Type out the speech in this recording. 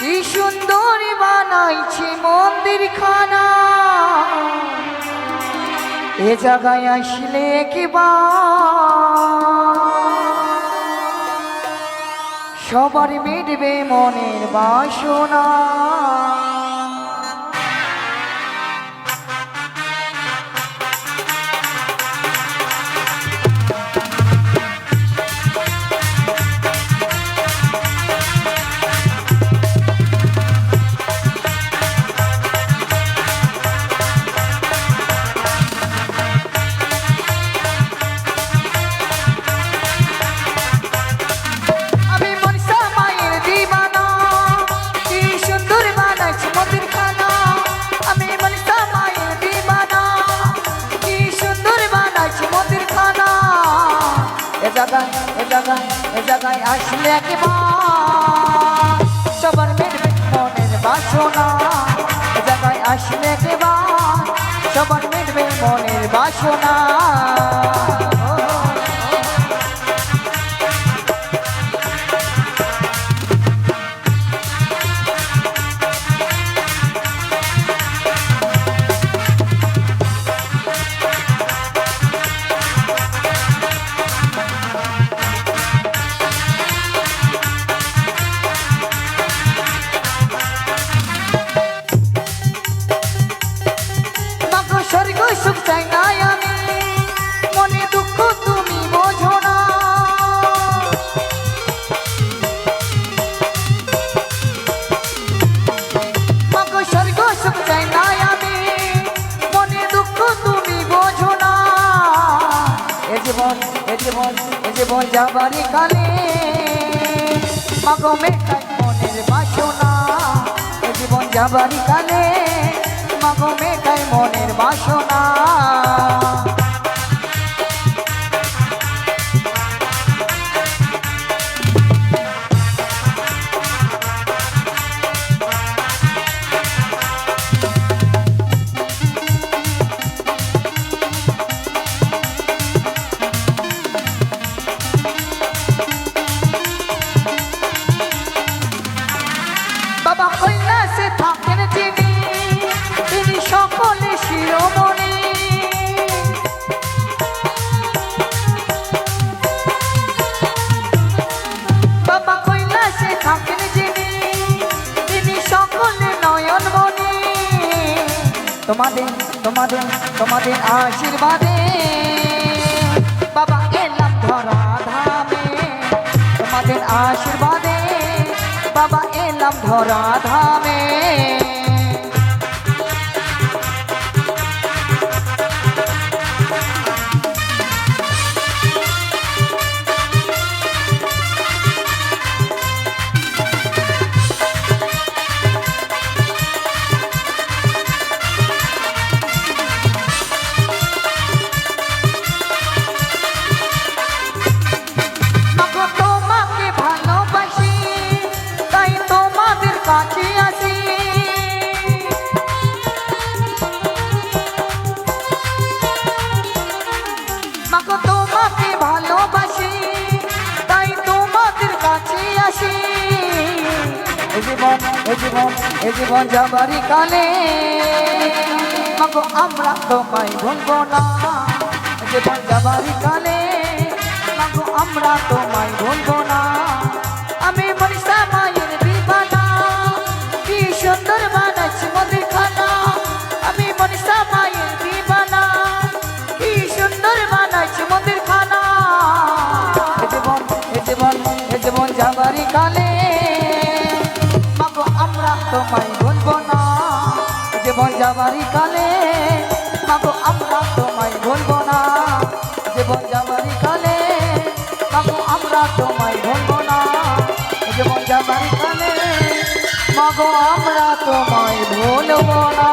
কি সুন্দর বানাইছে মন্দির খানা এ জায়গায় আসলে কিবা সবার মিটবে মনের বাসনা। জায়গায়, এ জায়গায় এ জায়গায় আসলে একবার সবার মেটবে মনের বাসনা। এ জায়গায় আসলে একবার সবার মেটবে মনের বাসনা। চাই না আমি। মনে দুঃখ তুমি বোঝো না। স্বর্গ সুখ চাই না আমি। মনে দুঃখ তুমি বোঝো না। এ জীবন এ জীবন এ জীবন যাবারই কালে। মাগো মেটাই মনের বাসনা। জীবন যাবারই কালে। মাগো মেটাই মনের বাসনা। তোমাদের তোমাদের তোমাদের আশীর্বাদে। বাবা এলাম ধরা ধামে তোমাদের আশীর্বাদে। বাবা এলাম ধরা ধামে মাগো তোমাকে ভালোবাসি, তাই তোমাদের কাছে আসি। এ জীবন এ জীবন এ জীবন যাবারই কালে। মাগো আমরা তোমায় ভুলবো না, এ জীবন যাবারই কালে। মাগো আমরা তোমায় ভুলবো না। যাবারই কালে মাগো আমরা তোমায় ভুলবো না, জীবন যাবারই কালে মাগো আমরা তোমায় ভুলবো না, জীবন যাবারই কালে মাগো আমরা তোমায় ভুলবো না, জীবন যাবারই কালে মাগো আমরা তোমায় ভুলবো না।